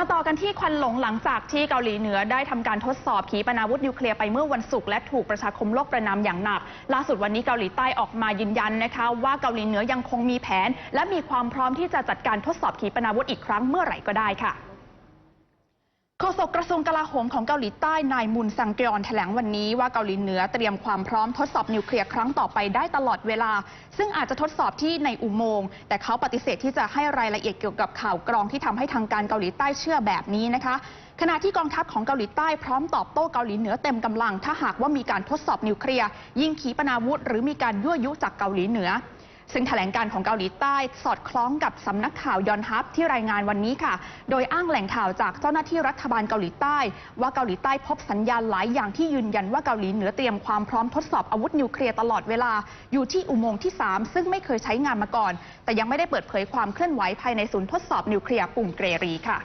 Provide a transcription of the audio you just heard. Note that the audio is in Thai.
มาต่อกันที่ควันหลงหลังจากที่เกาหลีเหนือได้ทำการทดสอบขีปนาวุธนิวเคลียร์ไปเมื่อวันศุกร์และถูกประชาคมโลกประนามอย่างหนัก ล่าสุดวันนี้เกาหลีใต้ออกมายืนยันนะคะ ว่าเกาหลีเหนือยังคงมีแผน และมีความพร้อมที่จะจัดการทดสอบขีปนาวุธอีกครั้งเมื่อไหร่ก็ได้ค่ะ โฆษกกระทรวงกลาโหมของเกาหลีใต้นายมุนซังเกยอนแถลงวันนี้ว่าเกาหลีเหนือเตรียมความพร้อมทดสอบนิวเคลียร์ครั้งต่อไปได้ตลอดเวลา ซึ่งอาจจะทดสอบที่ในอุโมงค์แต่เขาปฏิเสธที่จะให้รายละเอียดเกี่ยวกับข่าวกรองที่ทำให้ทางการเกาหลีใต้เชื่อแบบนี้นะคะ ขณะที่กองทัพของเกาหลีใต้พร้อมตอบโต้เกาหลีเหนือเต็มกำลัง ถ้าหากว่ามีการทดสอบนิวเคลียร์ยิงขีปนาวุธหรือมีการยั่วยุจากเกาหลีเหนือ ซึ่งแถลงการของเกาหลีใต้สอดคล้องกับสำนักข่าวยอนฮับที่รายงานวันนี้ค่ะ โดยอ้างแหล่งข่าวจากเจ้าหน้าที่รัฐบาลเกาหลีใต้ ว่าเกาหลีใต้พบสัญญาณหลายอย่างที่ยืนยันว่าเกาหลีเหนือเตรียมความพร้อมทดสอบอาวุธนิวเคลียร์ตลอดเวลา อยู่ที่อุโมงค์ที่ 3 ซึ่งไม่เคยใช้งานมาก่อน แต่ยังไม่ได้เปิดเผยความเคลื่อนไหวภายในศูนย์ทดสอบนิวเคลียร์ปุ่มเกรรีค่ะ